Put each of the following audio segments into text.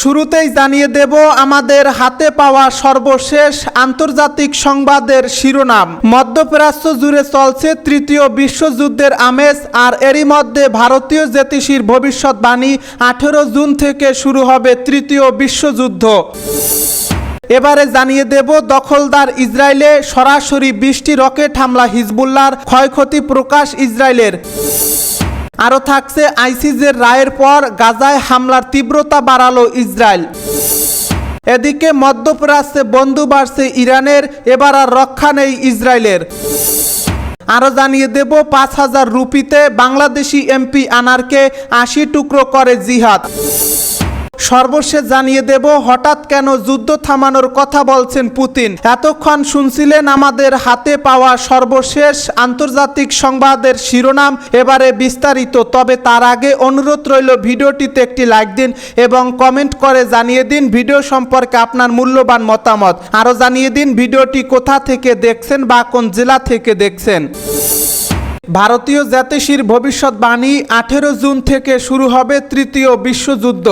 শুরুতেই জানিয়ে দেব, আমাদের হাতে পাওয়া সর্বশেষ আন্তর্জাতিক সংবাদের শিরোনাম। মধ্যপ্রাচ্য জুড়ে চলছে তৃতীয় বিশ্বযুদ্ধের আমেজ, আর এরই মধ্যে ভারতীয় জ্যোতিষীর ভবিষ্যৎবাণী আঠেরো জুন থেকে শুরু হবে তৃতীয় বিশ্বযুদ্ধ। এবারে জানিয়ে দেব, দখলদার ইসরায়েলে সরাসরি বৃষ্টি রকেট হামলা হিজবুল্লার ক্ষয়ক্ষতি প্রকাশ ইসরায়েলের। আরও থাকছে আইসিজের রায়ের পর গাজায় হামলার তীব্রতা বাড়ালো ইসরায়েল। এদিকে মধ্যপ্রাচ্যে বন্ধু বাড়ছে ইরানের, এবার আর রক্ষা নেই ইসরায়েলের। আরও জানিয়ে দেব, পাঁচ হাজার রুপিতে বাংলাদেশি এমপি আনারকে আশি টুকরো করে জিহাদ। সর্বশেষ জানিয়ে দেব, হঠাৎ কেন যুদ্ধ থামানোর কথা বলছেন পুতিন। এতক্ষণ শুনছিলেন আমাদের হাতে পাওয়া সর্বশেষ আন্তর্জাতিক সংবাদের শিরোনাম, এবারে বিস্তারিত। তবে তার আগে অনুরোধ রইল, ভিডিওটিতে একটি লাইক দিন এবং কমেন্ট করে জানিয়ে দিন ভিডিও সম্পর্কে আপনার মূল্যবান মতামত। আরও জানিয়ে দিন ভিডিওটি কোথা থেকে দেখছেন বা কোন জেলা থেকে দেখছেন। ভারতীয় জাতিশীর ভবিষ্যৎবাণী আঠেরো জুন থেকে শুরু হবে তৃতীয় বিশ্বযুদ্ধ।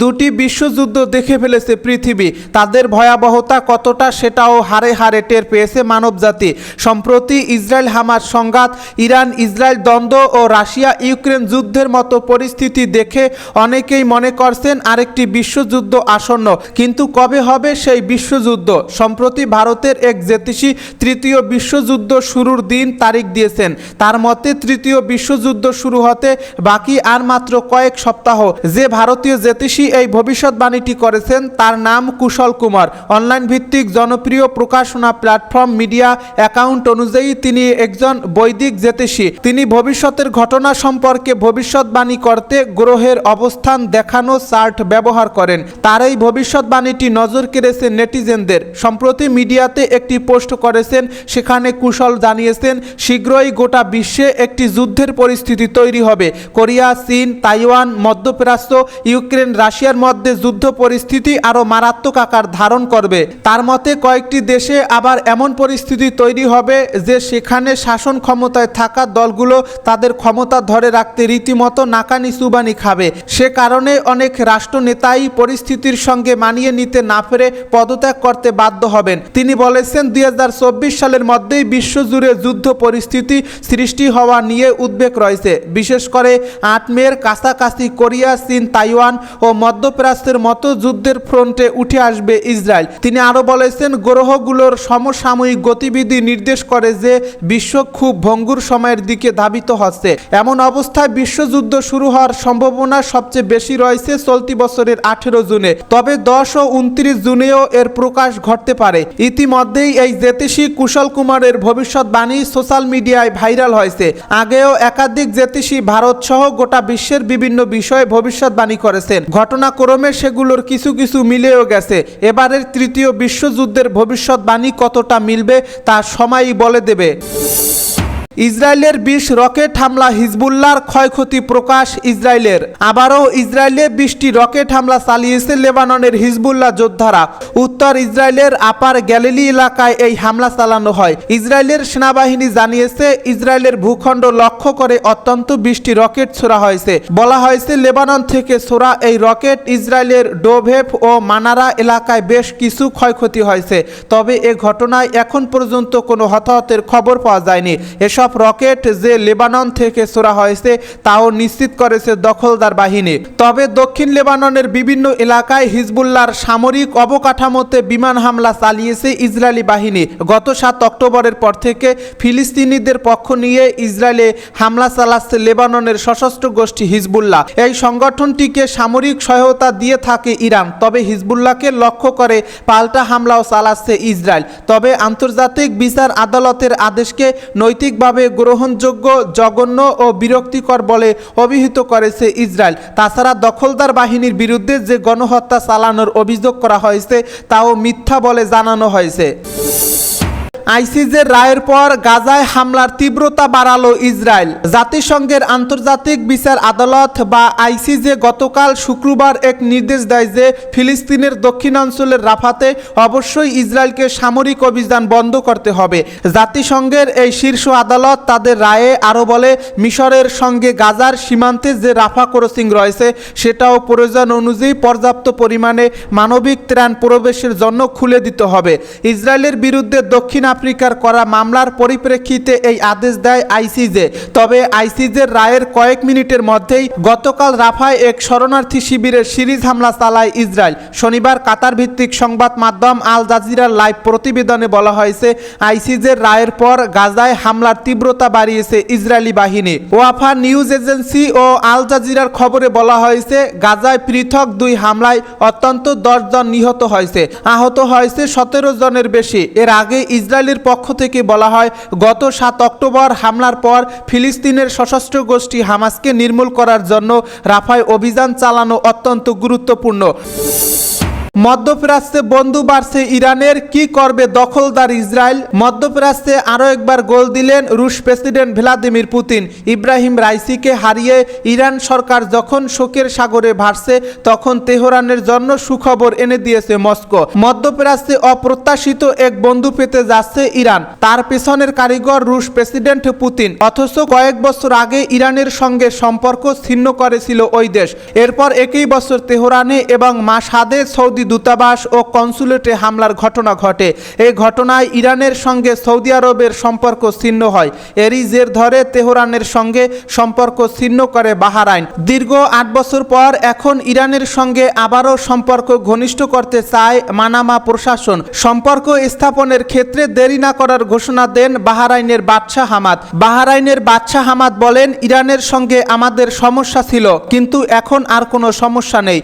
দুটি বিশ্বযুদ্ধ দেখে ফেলেছে পৃথিবী। তাদের ভয়াবহতা কতটা সেটাও হারে হারে টের পেয়েছে মানবজাতি। সম্প্রতি ইসরায়েল হামার সংঘাত, ইরান ইসরায়েল দ্বন্দ্ব ও রাশিয়া ইউক্রেন যুদ্ধের মতো পরিস্থিতি দেখে অনেকেই মনে করছেন আরেকটি বিশ্বযুদ্ধ আসন্ন। কিন্তু কবে হবে সেই বিশ্বযুদ্ধ? সম্প্রতি ভারতের এক জ্যোতিষী তৃতীয় বিশ্বযুদ্ধ শুরুর দিন তারিখ দিয়েছেন। তার মতে তৃতীয় বিশ্বযুদ্ধ শুরু হতে বাকি আর মাত্র কয়েক সপ্তাহ। যে ভারতীয় জ্যোতিষী এই ভবিষ্যৎবাণীটি করেছেন, তার নাম কুশল কুমার। অনলাইন ভিত্তিক জনপ্রিয় প্রকাশনা প্ল্যাটফর্ম মিডিয়া অ্যাকাউন্ট অনুযায়ী তিনি একজন বৈদিক জ্যোতিষী। তিনি ভবিষ্যতের ঘটনা সম্পর্কে ভবিষ্যৎবাণী করতে গ্রহের অবস্থান দেখানো চার্ট ব্যবহার করেন। তার এই ভবিষ্যৎবাণীটি নজর কেড়েছে নেটিজেনদের। সম্প্রতি মিডিয়াতে একটি পোস্ট করেছেন, সেখানে কুশল জানিয়েছেন, শীঘ্রই গোটা বিশ্বে একটি যুদ্ধের পরিস্থিতি তৈরি হবে। কোরিয়া, চীন, তাইওয়ান, মধ্যপ্রাচ্য, ইউক্রেন, রাশিয়ার মধ্যে যুদ্ধ পরিস্থিতি আরও মারাত্মক আকার ধারণ করবে। তার মতে, কয়েকটি দেশে আবার এমন পরিস্থিতি তৈরি হবে যে সেখানে শাসন ক্ষমতায় থাকা দলগুলো তাদের ক্ষমতা ধরে রাখতে রীতিমতো নাকানি সুবানি খাবে। সে কারণে অনেক রাষ্ট্রনেতাই পরিস্থিতির সঙ্গে মানিয়ে নিতে না পেরে পদত্যাগ করতে বাধ্য হবেন। তিনি বলেছেন, দুই হাজার চব্বিশ সালের মধ্যেই বিশ্বজুড়ে যুদ্ধ পরিস্থিতি সৃষ্টি হওয়া নিয়ে উদ্বেগ রয়েছে। বিশেষ করে আট মেয়ের কাছাকাছি কোরিয়া, চীন, তাইওয়ান ও মধ্যপ্রাচ্যের মতো যুদ্ধের ফ্রন্টে উঠে আসবে ইসরায়েল। তিনি আরও বলেছেন, গ্রহগুলোর সমসাময়িক গতিবিধি নির্দেশ করে যে বিশ্ব খুব ভঙ্গুর সময়ের দিকে ধাবিত হচ্ছে। এমন অবস্থায় বিশ্বযুদ্ধ শুরু হওয়ার সম্ভাবনা সবচেয়ে বেশি রয়েছে চলতি বছরের আঠেরো জুনে। তবে দশ ও উনত্রিশ জুনেও এর প্রকাশ ঘটতে পারে। ইতিমধ্যেই এই জ্যোতিষী কুশল কুমারের ভবিষ্যৎবাণী সোশ্যাল মিডিয়ায় ভাইরাল হয়েছে। আগেও একাধিক জ্যোতিষী ভারত সহ গোটা বিশ্বের বিভিন্ন বিষয়ে ভবিষ্যৎবাণী করেছেন। ঘটনাক্রমে সেগুলোর কিছু কিছু মিলেও গেছে। এবারের তৃতীয় বিশ্বযুদ্ধের ভবিষ্যৎবাণী কতটা মিলবে তা সময়ই বলে দেবে। ইসরায়েলের বিশ রকেট হামলা হিজবুল্লার ক্ষয়ক্ষতি প্রকাশ ইসরায়েলের। আবারও ইসরায়েলে বিশটি রকেট হামলা চালিয়েছে লেবাননের হিজবুল্লাহ যোদ্ধারা। উত্তর ইসরায়েলের আপার গ্যালিলি এলাকায় এই হামলা চালানো হয়। ইসরায়েলের সেনাবাহিনী জানিয়েছে, ইসরায়েলের ভূখণ্ড লক্ষ্য করে অত্যন্ত বিশটি রকেট ছোড়া হয়েছে। বলা হয়েছে, লেবানন থেকে ছোড়া এই রকেট ইসরায়েলের ডোভেভ ও মানারা এলাকায় বেশ কিছু ক্ষয়ক্ষতি হয়েছে। তবে এ ঘটনায় এখন পর্যন্ত কোনো হতাহতের খবর পাওয়া যায়নি। এসব রকেট যে লেবানন থেকে ছোড়া হয়েছে, তাও নিশ্চিত করেছে দখলদার বাহিনী। তবে দক্ষিণ লেবাননের বিভিন্ন এলাকায় হিজবুল্লার সামরিক অবকাঠামোতে বিমান হামলা চালিয়েছে ইসরায়েলি বাহিনী। গত সাত অক্টোবরের পর থেকে ফিলিস্তিনিদের পক্ষ নিয়ে ইসরায়েলে হামলা চালাচ্ছে লেবাননের সশস্ত্র গোষ্ঠী হিজবুল্লাহ। এই সংগঠনটিকে সামরিক সহায়তা দিয়ে থাকে ইরান, তবে হিজবুল্লাহকে লক্ষ্য করে পাল্টা হামলাও চালাচ্ছে ইসরায়েল। তবে আন্তর্জাতিক বিচার আদালতের আদেশকে নৈতিকভাবে গ্রহণযোগ্য, জঘন্য ও বিরক্তিকর বলে অভিহিত করেছে ইসরায়েল। তাছাড়া দখলদার বাহিনীর বিরুদ্ধে যে গণহত্যা চালানোর অভিযোগ করা হয়েছে, তাও মিথ্যা বলে জানানো হয়েছে। আইসিজের রায়ের পর গাজায় হামলার তীব্রতা বাড়ালো ইসরায়েল। জাতিসংঘের আন্তর্জাতিক বিচার আদালত বা আইসিজে গতকাল শুক্রবার এক নির্দেশ দেয় যে ফিলিস্তিনের দক্ষিণাঞ্চলের রাফাতে অবশ্যই ইসরায়েলকে সামরিক অভিযান বন্ধ করতে হবে। জাতিসংঘের এই শীর্ষ আদালত তাদের রায়ে আরও বলে, মিশরের সঙ্গে গাজার সীমান্তে যে রাফা ক্রসিং রয়েছে, সেটাও প্রয়োজন অনুযায়ী পর্যাপ্ত পরিমাণে মানবিক ত্রাণ প্রবেশের জন্য খুলে দিতে হবে। ইসরায়েলের বিরুদ্ধে দক্ষিণ আফ্রিকার করা মামলার পরিপ্রেক্ষিতে এই আদেশ দেয় আইসিজে। তবে আইসিজের রায়ের কয়েক মিনিটের মধ্যেই গতকাল রাফায় এক শরণার্থী শিবিরের সিরিজ হামলা চালায় ইসরায়েল। শনিবার কাতার ভিত্তিক সংবাদ মাধ্যম আল জাজিরার লাইভ প্রতিবেদনে বলা হয়েছে, আইসিজের রায়ের পর গাজায় হামলার তীব্রতা বাড়িয়েছে ইসরায়েলি বাহিনী। ওয়াফা নিউজ এজেন্সি ও আল জাজিরার খবরে বলা হয়েছে, গাজায় পৃথক দুই হামলায় অত্যন্ত দশ জন নিহত হয়েছে। আহত হয়েছে সতেরো জনের বেশি। এর আগে ইসরায়েলের পক্ষ থেকে বলা হয়, গত সাত অক্টোবর হামলার পর ফিলিস্তিনের সশস্ত্র গোষ্ঠী হামাসকে নির্মূল করার জন্য রাফায় অভিযান চালানো অত্যন্ত গুরুত্বপূর্ণ। মধ্যপ্রাচ্যে বন্ধু বাড়ছে ইরানের কি করবে দখলদার ইসরায়েল? মধ্যপ্রাচ্যে আরও একবার গোল দিলেন রুশ প্রেসিডেন্ট ভ্লাদিমির পুতিন। ইব্রাহিম রাইসিকে হারিয়ে ইরান সরকার যখন শোকের সাগরে ভাসছে, তখন তেহরানের জন্য সুখবর এনে দিয়েছে মস্কো। মধ্যপ্রাচ্যে অপ্রত্যাশিত এক বন্ধু পেতে যাচ্ছে ইরান। তার পেছনের কারিগর রুশ প্রেসিডেন্ট পুতিন। অথচ কয়েক বছর আগে ইরানের সঙ্গে সম্পর্ক ছিন্ন করেছিল ওই দেশ। এরপর একই বছর তেহরানে এবং মাসাদে সৌদি দূতাবাস ও কনসুলেটে হামলার ঘটনা ঘটে। এই ঘটনায় ইরানের সঙ্গে সৌদি আরবের সম্পর্ক ছিন্ন হয়। এরই জের ধরে তেহরানের সঙ্গে সম্পর্ক ছিন্ন করে বাহারাইন। দীর্ঘ আট বছর পর এখন ইরানের সঙ্গে আবারও সম্পর্ক ঘনিষ্ঠ করতে চায় মানামা প্রশাসন। সম্পর্ক স্থাপনের ক্ষেত্রে দেরি না করার ঘোষণা দেন বাহারাইনের বাদশাহ হামাদ। বাহারাইনের বাদশাহ হামাদ বলেন, ইরানের সঙ্গে আমাদের সমস্যা ছিল, কিন্তু এখন আর কোনো সমস্যা নেই।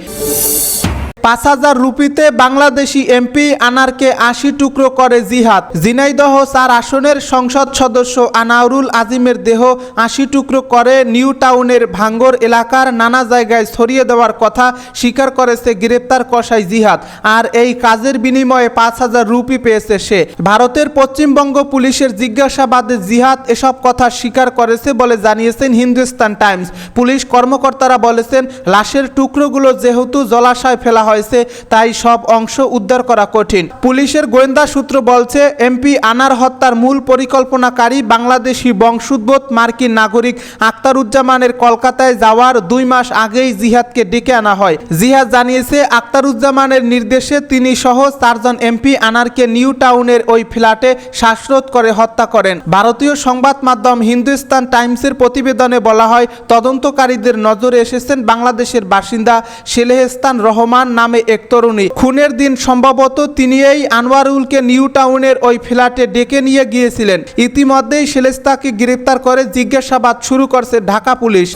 পাঁচ হাজার রুপিতে বাংলাদেশি এমপি আনারকে আশি টুকরো করে জিহাদ। জিনাইদহ চার আসনের সংসদ সদস্য আনাউরুল আজিমের দেহ আশি টুকরো করে নিউ টাউনের ভাঙ্গর এলাকার নানা জায়গায় ছড়িয়ে দেওয়ার কথা স্বীকার করেছে গ্রেপ্তার কসাই জিহাদ। আর এই কাজের বিনিময়ে পাঁচ হাজার রুপি পেয়েছে সে। ভারতের পশ্চিমবঙ্গ পুলিশের জিজ্ঞাসাবাদে জিহাদ এসব কথা স্বীকার করেছে বলে জানিয়েছেন হিন্দুস্তান টাইমস। পুলিশ কর্মকর্তারা বলেছেন, লাশের টুকরোগুলো যেহেতু জলাশয় ফেলা হয়েছে, তাই সব অংশ উদ্ধার করা কঠিন। পুলিশের গোয়েন্দা সূত্র বলছে, এমপি আনার হত্যার মূল পরিকল্পনাকারী বাংলাদেশি বংশোদ্ভূত মার্কিন নাগরিক আক্তারুজ্জামানের কলকাতায় যাওয়ার দুই মাস আগেই জিহাদকে ডেকে আনা হয়। জিহাদ জানিয়েছে আক্তারুজ্জামানের নির্দেশে তিনি সহ চারজন এমপি আনারকে নিউ টাউনের ওই ফ্ল্যাটে শ্বাসরোধ করে হত্যা করেন। ভারতীয় সংবাদ মাধ্যম হিন্দুস্তান টাইমসের প্রতিবেদনে বলা হয়, তদন্তকারীদের নজরে এসেছেন বাংলাদেশের বাসিন্দা সেলেহস্তান রহমান নামে এক তরুণী। খুনের দিন সম্ভবত তিনি এই আনোয়ারুলকে নিউ টাউনের ওই ফ্ল্যাটে ডেকে নিয়ে গিয়েছিলেন। ইতিমধ্যেই সেলেস্তাকে গ্রেপ্তার করে জিজ্ঞাসাবাদ শুরু করছে ঢাকা পুলিশ।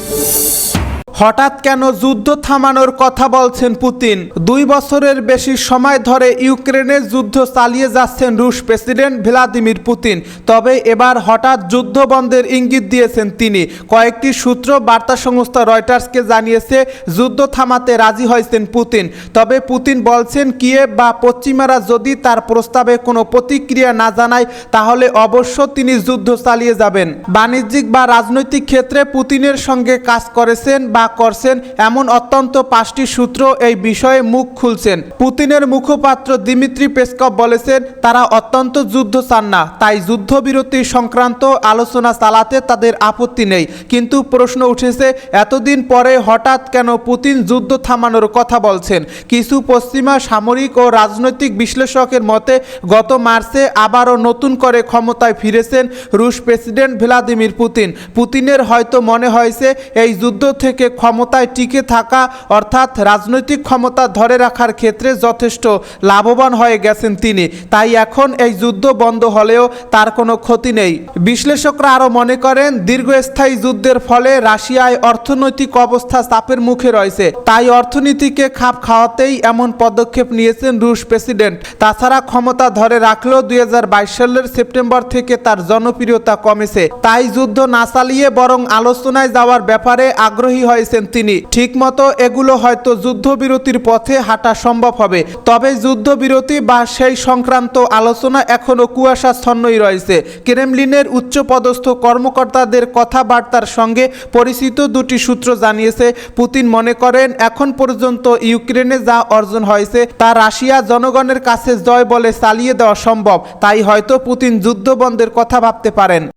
হঠাৎ কেন যুদ্ধ থামানোর কথা বলছেন পুতিন। দুই বছরের বেশি সময় ধরে ইউক্রেনের যুদ্ধ চালিয়ে যাচ্ছেন রুশ প্রেসিডেন্ট ভ্লাদিমির পুতিন। তবে এবার হঠাৎ যুদ্ধ বন্ধের ইঙ্গিত দিয়েছেন তিনি। কয়েকটি সূত্র বার্তা সংস্থা রয়টার্সকে জানিয়েছে, যুদ্ধ থামাতে রাজি হয়েছেন পুতিন। তবে পুতিন বলছেন কিয়েভ বা পশ্চিমারা যদি তার প্রস্তাবে কোনো প্রতিক্রিয়া না জানায়, তাহলে অবশ্য তিনি যুদ্ধ চালিয়ে যাবেন। বাণিজ্যিক বা রাজনৈতিক ক্ষেত্রে পুতিনের সঙ্গে কাজ করেছেন বা করছেন, এমন অত্যন্ত পাঁচটি সূত্র এই বিষয়ে মুখ খুলছেন। পুতিনের মুখপাত্র দিমিত্রি পেসকভ বলেছেন, তারা অত্যন্ত যুদ্ধ চান না, তাই যুদ্ধবিরতি সংক্রান্ত আলোচনা চালাতে তাদের আপত্তি নেই। কিন্তু প্রশ্ন উঠেছে, এতদিন পরে হঠাৎ কেন পুতিন যুদ্ধ থামানোর কথা বলছেন? কিছু পশ্চিমা সামরিক ও রাজনৈতিক বিশ্লেষকের মতে, গত মার্চে আবারও নতুন করে ক্ষমতায় ফিরেছেন রুশ প্রেসিডেন্ট ভ্লাদিমির পুতিন। পুতিনের হয়তো মনে হয়েছে, এই যুদ্ধ থেকে ক্ষমতায় টিকে থাকা, অর্থাৎ রাজনৈতিক ক্ষমতা ধরে রাখার ক্ষেত্রে যথেষ্ট লাভবান হয়ে গেছেন তিনি। তাই এখন এই যুদ্ধ বন্ধ হলেও তার কোনো ক্ষতি নেই। বিশ্লেষকরা আরও মনে করেন, দীর্ঘস্থায়ী যুদ্ধের ফলে রাশিয়ায় অর্থনৈতিক অবস্থা চাপের মুখে রয়েছে। তাই অর্থনীতিকে খাপ খাওয়াতেই এমন পদক্ষেপ নিয়েছেন রুশ প্রেসিডেন্ট। তাছাড়া ক্ষমতা ধরে রাখলেও দুই হাজার বাইশ সালের সেপ্টেম্বর থেকে তার জনপ্রিয়তা কমেছে। তাই যুদ্ধ না চালিয়ে বরং আলোচনায় যাওয়ার ব্যাপারে আগ্রহী হয় চাইছেন তিনি। ঠিকমতো এগুলো হয়তো যুদ্ধবিরতির পথে হাঁটা সম্ভব হবে। তবে যুদ্ধবিরতি বা সেই সংক্রান্ত আলোচনা এখনও কুয়াশাচ্ছন্নই রয়েছে। ক্রেমলিনের উচ্চপদস্থ কর্মকর্তাদের কথাবার্তার সঙ্গে পরিচিত দুটি সূত্র জানিয়েছে, পুতিন মনে করেন, এখন পর্যন্ত ইউক্রেনে যা অর্জন হয়েছে তা রাশিয়া জনগণের কাছে জয় বলে চালিয়ে দেওয়া সম্ভব। তাই হয়তো পুতিন যুদ্ধ বন্ধের কথা ভাবতে পারেন।